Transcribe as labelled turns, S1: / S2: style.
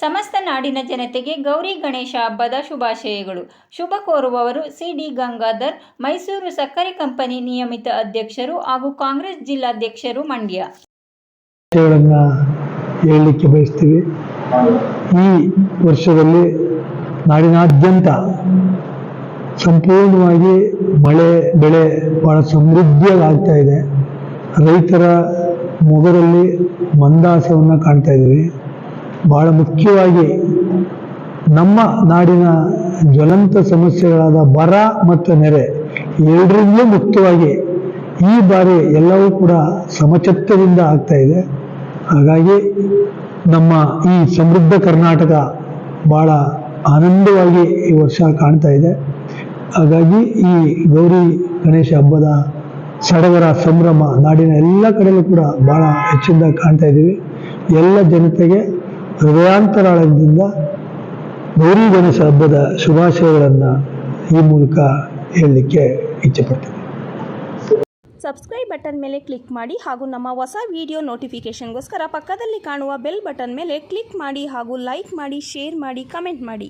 S1: ಸಮಸ್ತ ನಾಡಿನ ಜನತೆಗೆ ಗೌರಿ ಗಣೇಶ ಹಬ್ಬದ ಶುಭಾಶಯಗಳು. ಶುಭ ಕೋರುವವರು ಸಿ ಡಿ ಗಂಗಾಧರ್, ಮೈಸೂರು ಸಕ್ಕರೆ ಕಂಪನಿ ನಿಯಮಿತ ಅಧ್ಯಕ್ಷರು ಹಾಗೂ ಕಾಂಗ್ರೆಸ್ ಜಿಲ್ಲಾಧ್ಯಕ್ಷರು ಮಂಡ್ಯ.
S2: ಹೇಳಲಿಕ್ಕೆ ಬಯಸ್ತೀವಿ. ಈ ವರ್ಷದಲ್ಲಿ ನಾಡಿನಾದ್ಯಂತ ಸಂಪೂರ್ಣವಾಗಿ ಮಳೆ, ಬೆಳೆ ಬಹಳ ಸಮೃದ್ಧಿಯಾಗ್ತಾ ಇದೆ. ರೈತರ ಮೊಗರಲ್ಲಿ ಮಂದಾಸವನ್ನು ಕಾಣ್ತಾ ಇದ್ದೀವಿ. ಬಹಳ ಮುಖ್ಯವಾಗಿ ನಮ್ಮ ನಾಡಿನ ಜ್ವಲಂತ ಸಮಸ್ಯೆಗಳಾದ ಬರ ಮತ್ತು ನೆರೆ ಎರಡರಿಂದಲೂ ಮುಕ್ತವಾಗಿ ಈ ಬಾರಿ ಎಲ್ಲವೂ ಕೂಡ ಸಮಚಿತ್ತದಿಂದ ಆಗ್ತಾ ಇದೆ. ಹಾಗಾಗಿ ನಮ್ಮ ಈ ಸಮೃದ್ಧ ಕರ್ನಾಟಕ ಬಹಳ ಆನಂದವಾಗಿ ಈ ವರ್ಷ ಕಾಣ್ತಾ ಇದೆ. ಹಾಗಾಗಿ ಈ ಗೌರಿ ಗಣೇಶ ಹಬ್ಬದ ಸಡಗರ ಸಂಭ್ರಮ ನಾಡಿನ ಎಲ್ಲ ಕಡೆಯಲ್ಲೂ ಕೂಡ ಬಹಳ ಹೆಚ್ಚಿಂದ ಕಾಣ್ತಾ ಇದ್ದೀವಿ. ಎಲ್ಲ ಜನತೆಗೆ ಹೃದಯಾಂತರಾಳದಿಂದ ಗೌರಿ ಗಣೇಶ ಹಬ್ಬದ ಶುಭಾಶಯಗಳನ್ನು ಈ ಮೂಲಕ ಹೇಳಲಿಕ್ಕೆ ಇಚ್ಛೆಪಡ್ತೀನಿ.
S3: ಸಬ್ಸ್ಕ್ರೈಬ್ ಬಟನ್ ಮೇಲೆ ಕ್ಲಿಕ್ ಮಾಡಿ ಹಾಗೂ ನಮ್ಮ ಹೊಸ ವಿಡಿಯೋ ನೋಟಿಫಿಕೇಷನ್ಗೋಸ್ಕರ ಪಕ್ಕದಲ್ಲಿ ಕಾಣುವ ಬೆಲ್ ಬಟನ್ ಮೇಲೆ ಕ್ಲಿಕ್ ಮಾಡಿ ಹಾಗೂ ಲೈಕ್ ಮಾಡಿ ಶೇರ್ ಮಾಡಿ ಕಮೆಂಟ್ ಮಾಡಿ.